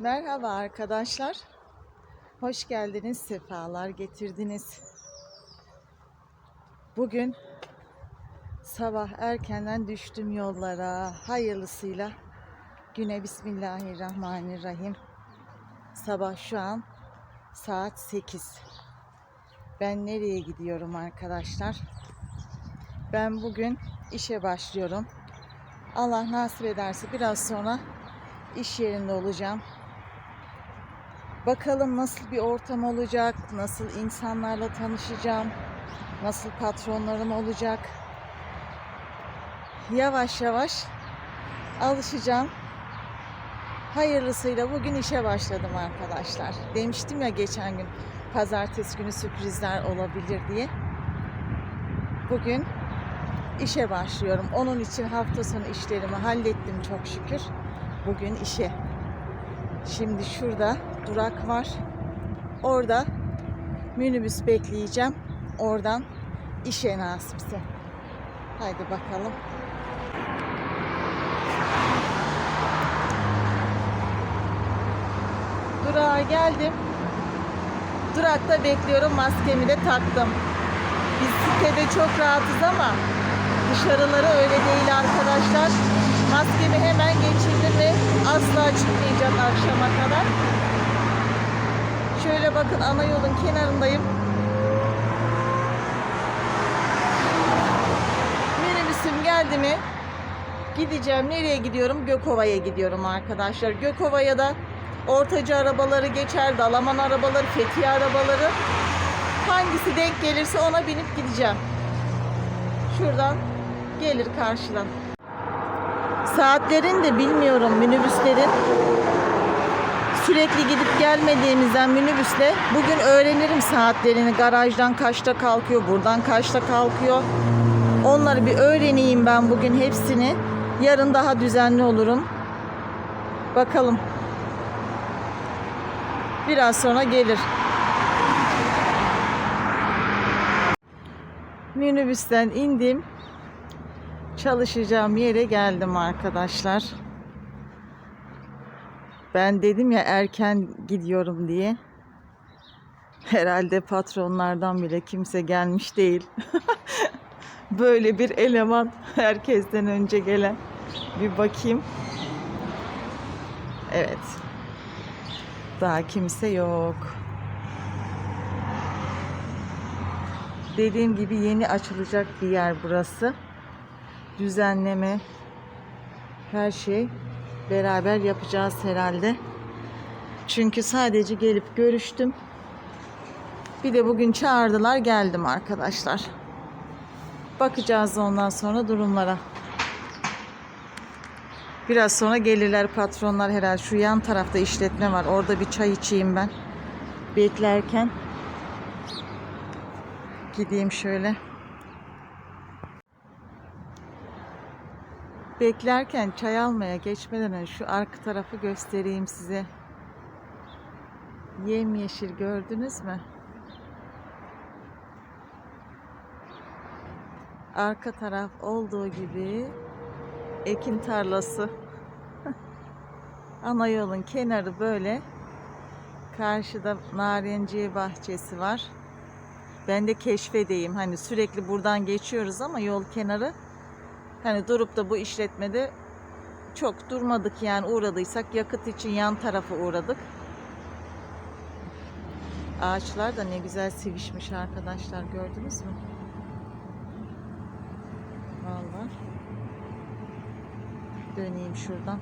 Merhaba arkadaşlar. Hoş geldiniz, sefalar getirdiniz. Bugün sabah erkenden düştüm yollara. Hayırlısıyla güne Bismillahirrahmanirrahim. Sabah şu an saat 8. Ben nereye gidiyorum arkadaşlar? Ben bugün işe başlıyorum. Allah nasip ederse biraz sonra iş yerinde olacağım. Bakalım nasıl bir ortam olacak, nasıl insanlarla tanışacağım, nasıl patronlarım olacak. Yavaş yavaş alışacağım. Hayırlısıyla bugün işe başladım arkadaşlar. Demiştim ya geçen gün pazartesi günü sürprizler olabilir diye. Bugün işe başlıyorum. Onun için hafta sonu işlerimi hallettim çok şükür. Bugün işe. Şimdi şurada durak var. Orada minibüs bekleyeceğim. Oradan işe nasipse. Haydi bakalım. Durağa geldim. Durakta bekliyorum. Maskemi de taktım. Biz sitede çok rahatız ama dışarıları öyle değil arkadaşlar. Maskemi hemen geçirdim ve asla çıkmayacak akşama kadar. Şöyle bakın ana yolun kenarındayım. Minibüsüm geldi mi? Gideceğim. Nereye gidiyorum? Gökova'ya gidiyorum arkadaşlar. Gökova'ya da ortacı arabaları geçer, dalaman arabaları, fethiye arabaları. Hangisi denk gelirse ona binip gideceğim. Şuradan gelir karşıdan. Saatlerini de bilmiyorum minibüslerin. Sürekli gidip gelmediğimizden minibüsle bugün öğrenirim saatlerini. Garajdan kaçta kalkıyor, buradan kaçta kalkıyor. Onları bir öğreneyim ben bugün hepsini. Yarın daha düzenli olurum. Bakalım. Biraz sonra gelir. Minibüsten indim. Çalışacağım yere geldim arkadaşlar. Ben dedim ya erken gidiyorum diye. Herhalde patronlardan bile kimse gelmiş değil. Böyle bir eleman herkesten önce gelen. Bir bakayım. Evet. Daha kimse yok. Dediğim gibi yeni açılacak bir yer burası. Düzenleme her şey beraber yapacağız herhalde. Çünkü sadece gelip görüştüm. Bir de bugün çağırdılar geldim arkadaşlar. Bakacağız ondan sonra durumlara. Biraz sonra gelirler patronlar herhalde. Şu yan tarafta işletme var. Orada bir çay içeyim ben. Beklerken gideyim şöyle. Beklerken çay almaya geçmeden şu arka tarafı göstereyim size. Yemyeşil gördünüz mü? Arka taraf olduğu gibi ekin tarlası. Ana yolun kenarı böyle. Karşıda narenciye bahçesi var. Ben de keşfedeyim. Hani sürekli buradan geçiyoruz ama yol kenarı hani durup da bu işletmede çok durmadık yani uğradıysak yakıt için yan tarafa uğradık. Ağaçlar da ne güzel sevişmiş arkadaşlar gördünüz mü? Vallahi. Döneyim şuradan.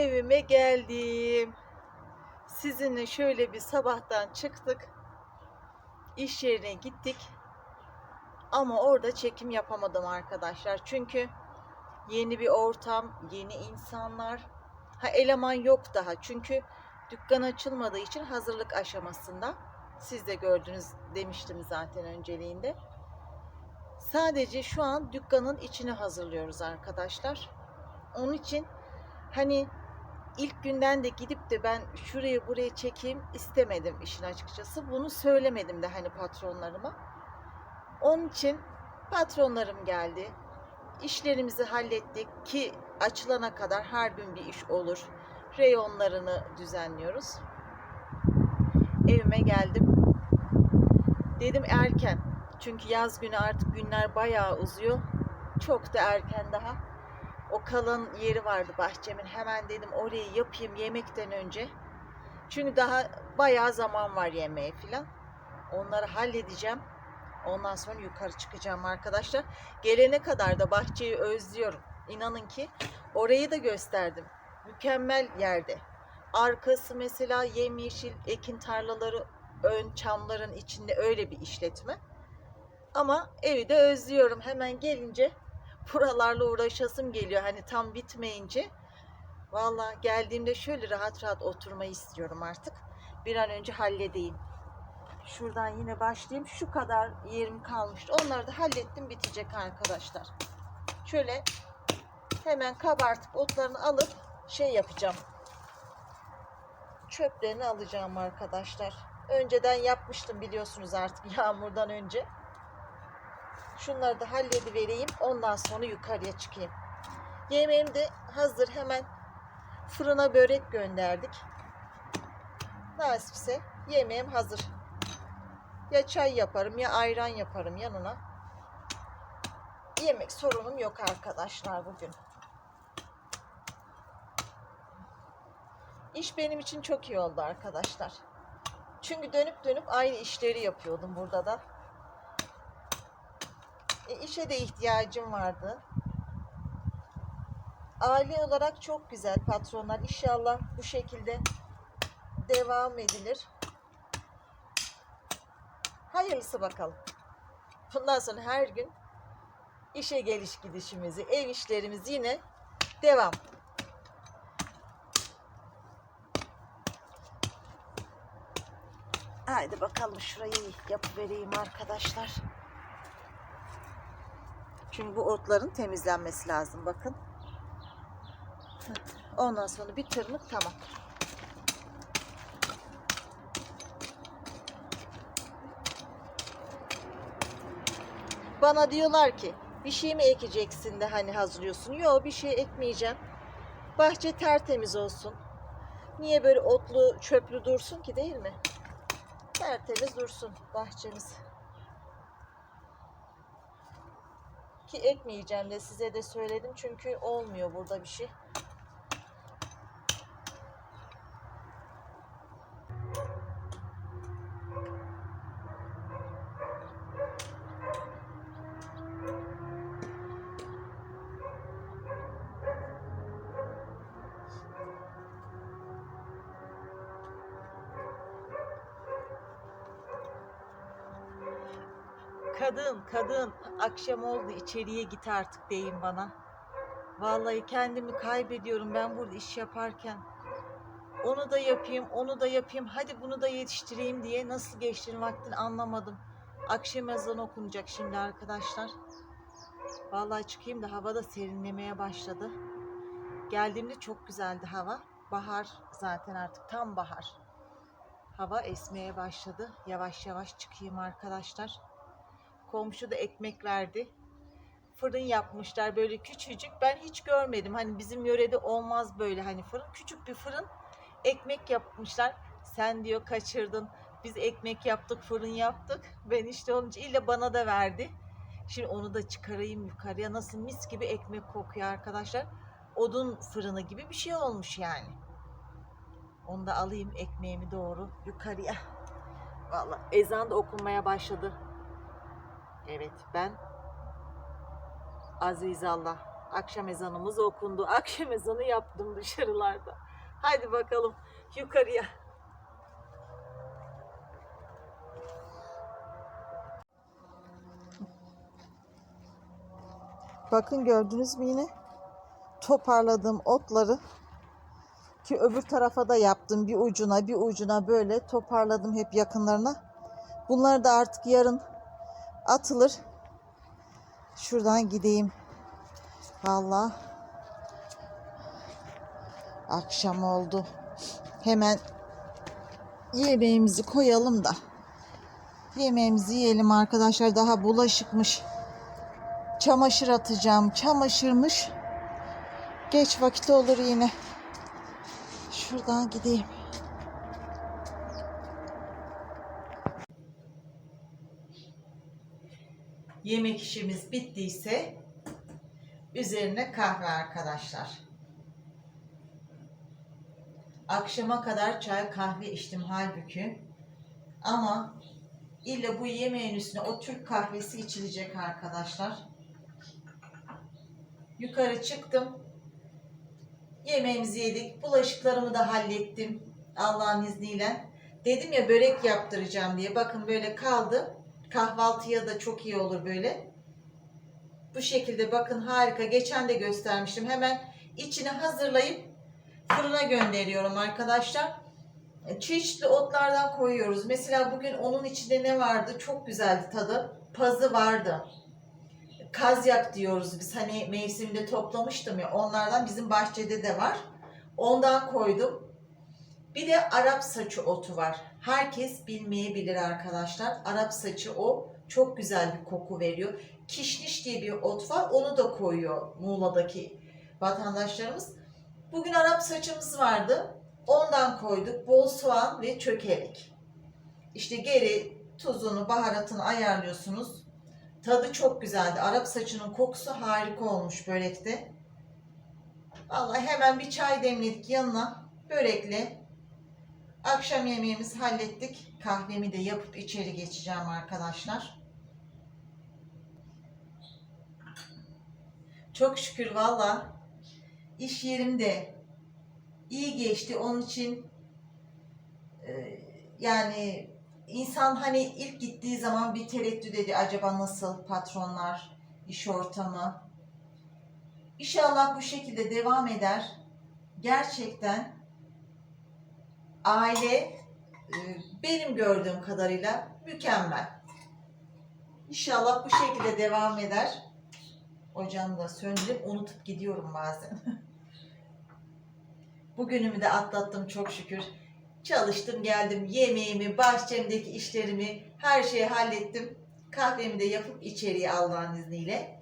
Evime geldim. Sizinle şöyle bir sabahtan çıktık. İş yerine gittik. Ama orada çekim yapamadım arkadaşlar. Çünkü Yeni bir ortam, yeni insanlar. Ha eleman yok daha çünkü dükkan açılmadığı için hazırlık aşamasında. Siz de gördünüz demiştim zaten önceliğinde. Sadece şu an dükkanın içini hazırlıyoruz arkadaşlar. Onun için hani ilk günden de gidip de ben şurayı buraya çekeyim istemedim işin açıkçası. Bunu söylemedim de hani patronlarıma. Onun için patronlarım geldi. İşlerimizi hallettik ki açılana kadar her gün bir iş olur. Reyonlarını düzenliyoruz. Evime geldim. Dedim erken. Çünkü yaz günü artık günler bayağı uzuyor. Çok da erken daha. O kalın yeri vardı bahçemin. Hemen dedim orayı yapayım yemekten önce. Çünkü daha bayağı zaman var yemeğe filan. Onları halledeceğim. Ondan sonra yukarı çıkacağım arkadaşlar. Gelene kadar da bahçeyi özlüyorum. İnanın ki orayı da gösterdim. Mükemmel yerde. Arkası mesela yemyeşil ekin tarlaları ön çamların içinde öyle bir işletme. Ama evi de özlüyorum. Hemen gelince buralarla uğraşasım geliyor. Hani tam bitmeyince. Valla geldiğimde şöyle rahat rahat oturmayı istiyorum artık. Bir an önce halledeyim. Şuradan yine başlayayım. Şu kadar yerim kalmıştı. Onları da hallettim bitecek arkadaşlar. Şöyle hemen kabartıp otlarını alıp şey yapacağım. Çöplerini alacağım arkadaşlar. Önceden yapmıştım biliyorsunuz artık yağmurdan önce. Şunları da halledivereyim. Ondan sonra yukarıya çıkayım. Yemeğim de hazır. Hemen fırına börek gönderdik. Nasipse yemeğim hazır. Ya çay yaparım ya ayran yaparım yanına. Yemek sorunum yok arkadaşlar bugün. İş benim için çok iyi oldu arkadaşlar. Çünkü dönüp dönüp aynı işleri yapıyordum burada da. E, işe de ihtiyacım vardı. Aile olarak çok güzel patronlar. İnşallah bu şekilde devam edilir. Hayırlısı bakalım. Bundan sonra her gün işe geliş gidişimizi, ev işlerimiz yine devam. Haydi bakalım şurayı yapıvereyim arkadaşlar. Çünkü bu otların temizlenmesi lazım bakın. Ondan sonra bir tırmık tamam. Bana diyorlar ki bir şey mi ekeceksin de hani hazırlıyorsun? Yok bir şey ekmeyeceğim. Bahçe tertemiz olsun. Niye böyle otlu çöplü dursun ki değil mi? Tertemiz dursun bahçemiz. Ki ekmeyeceğim de size de söyledim çünkü olmuyor burada bir şey. Kadın, kadın akşam oldu içeriye git artık deyin bana. Vallahi kendimi kaybediyorum ben burada iş yaparken. Onu da yapayım, onu da yapayım, hadi bunu da yetiştireyim diye nasıl geçtiğini vaktini anlamadım. Akşam ezanı okunacak şimdi arkadaşlar. Vallahi çıkayım da hava da serinlemeye başladı. Geldiğimde çok güzeldi hava. Bahar zaten artık tam bahar. Hava esmeye başladı. Yavaş yavaş çıkayım arkadaşlar. Komşu da ekmek verdi. Fırın yapmışlar böyle küçücük. Ben hiç görmedim. Hani bizim yörede olmaz böyle hani fırın. Küçük bir fırın. Ekmek yapmışlar. Sen diyor kaçırdın. Biz ekmek yaptık, fırın yaptık. Ben işte için illa bana da verdi. Şimdi onu da çıkarayım yukarıya. Nasıl mis gibi ekmek kokuyor arkadaşlar. Odun fırını gibi bir şey olmuş yani. Onu da alayım ekmeğimi doğru yukarıya. Vallahi ezan da okunmaya başladı. Evet ben Aziz Allah. Akşam ezanımız okundu. Akşam ezanı yaptım dışarılarda. Haydi bakalım yukarıya. Bakın gördünüz mü yine? toparladığım otları ki öbür tarafa da yaptım bir ucuna bir ucuna böyle toparladım hep yakınlarına. Bunları da artık yarın atılır. Şuradan gideyim. Vallahi akşam oldu. Hemen yemeğimizi koyalım da yemeğimizi yiyelim arkadaşlar. Daha bulaşıkmış. Çamaşır atacağım. Çamaşırmış. Geç vakit olur yine. Şuradan gideyim. Yemek işimiz bittiyse üzerine kahve arkadaşlar. Akşama kadar çay kahve içtim halbuki. Ama illa bu yemeğin üstüne o Türk kahvesi içilecek arkadaşlar. Yukarı çıktım. Yemeğimizi yedik. Bulaşıklarımı da hallettim. Allah'ın izniyle. Dedim ya börek yaptıracağım diye. Bakın böyle kaldı. Kahvaltıya da çok iyi olur böyle. Bu şekilde bakın harika. Geçen de göstermiştim. Hemen içini hazırlayıp fırına gönderiyorum arkadaşlar. Çeşitli otlardan koyuyoruz. Mesela bugün onun içinde ne vardı? Çok güzeldi tadı. Pazı vardı. Kazyak diyoruz biz. Hani mevsiminde toplamıştım ya. Onlardan bizim bahçede de var. Ondan koydum. Bir de Arap saçı otu var. Herkes bilmeyebilir arkadaşlar. Arap saçı o çok güzel bir koku veriyor. Kişniş diye bir ot var. Onu da koyuyor Muğla'daki vatandaşlarımız. Bugün Arap saçımız vardı. Ondan koyduk. Bol soğan ve çökelek. İşte geri tuzunu, baharatını ayarlıyorsunuz. Tadı çok güzeldi. Arap saçının kokusu harika olmuş börekte. Vallahi hemen bir çay demledik yanına. Börekle akşam yemeğimizi hallettik. Kahvemi de yapıp içeri geçeceğim arkadaşlar. Çok şükür valla iş yerimde iyi geçti. Onun için e, yani insan hani ilk gittiği zaman bir tereddüt ediyor. Acaba nasıl patronlar, iş ortamı? İnşallah bu şekilde devam eder. Gerçekten aile e, benim gördüğüm kadarıyla mükemmel. İnşallah bu şekilde devam eder. Ocağımı da söndürüp unutup gidiyorum bazen. Bugünümü de atlattım çok şükür. Çalıştım geldim yemeğimi, bahçemdeki işlerimi her şeyi hallettim. Kahvemi de yapıp içeriye Allah'ın izniyle.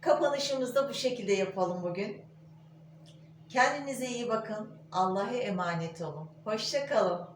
Kapanışımızı da bu şekilde yapalım bugün. Kendinize iyi bakın. Allah'a emanet olun. Hoşça kalın.